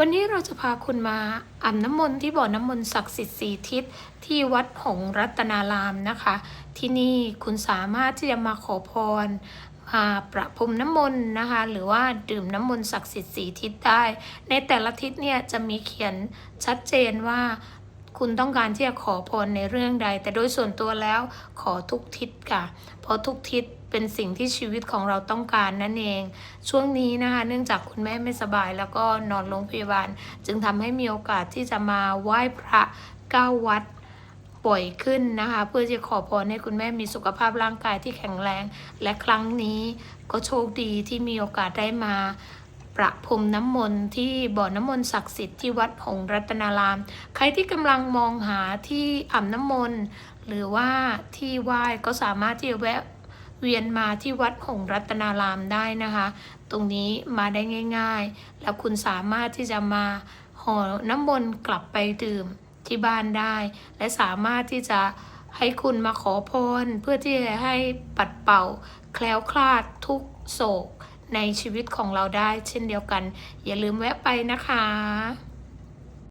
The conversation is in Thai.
วันนี้เราจะพาคุณมาอาบน้ำมนต์ที่บ่อน้ำมนต์ศักดิ์สิทธิ์สีทิศที่วัดหงรัตนารามนะคะ ที่นี่คุณสามารถที่จะมาขอพรมาประพรมน้ำมนต์นะคะ หรือว่าดื่มน้ำมนต์ศักดิ์สิทธิ์สีทิศได้ ในแต่ละทิศเนี่ยจะมีเขียนชัดเจนว่า คุณต้องการที่จะขอพรในเรื่องใด แต่โดยส่วนตัวแล้วขอทุกทิศค่ะ เพราะทุกทิศเป็นสิ่งที่ชีวิตของเราต้องการนั่นเอง ช่วงนี้นะคะเนื่องจากคุณแม่ไม่สบายแล้วก็นอนโรงพยาบาล จึงทำให้มีโอกาสที่จะมาไหว้พระเก้าวัดบ่อยขึ้นนะคะ เพื่อจะขอพรให้คุณแม่มีสุขภาพร่างกายที่แข็งแรง และครั้งนี้ก็โชคดีที่มีโอกาสได้มา ประพรมน้ำมนต์ที่บ่อน้ำมนต์ศักดิ์สิทธิ์ที่วัดหงรัตนาราม ใครที่กำลังมองหาที่อ่ำน้ำมนต์หรือว่าที่ไหว้ก็สามารถที่จะแวะเวียนมาที่วัดหงรัตนารามได้นะคะ ตรงนี้มาได้ง่าย ๆ แล้วคุณสามารถที่จะมาห่อน้ำมนต์กลับไปดื่มที่บ้านได้ และสามารถที่จะให้คุณมาขอพรเพื่อที่จะให้ปัดเป่า แคล้วคลาดทุกโศก ในชีวิตของเราได้เช่นเดียวกัน อย่าลืมแวะไปนะคะ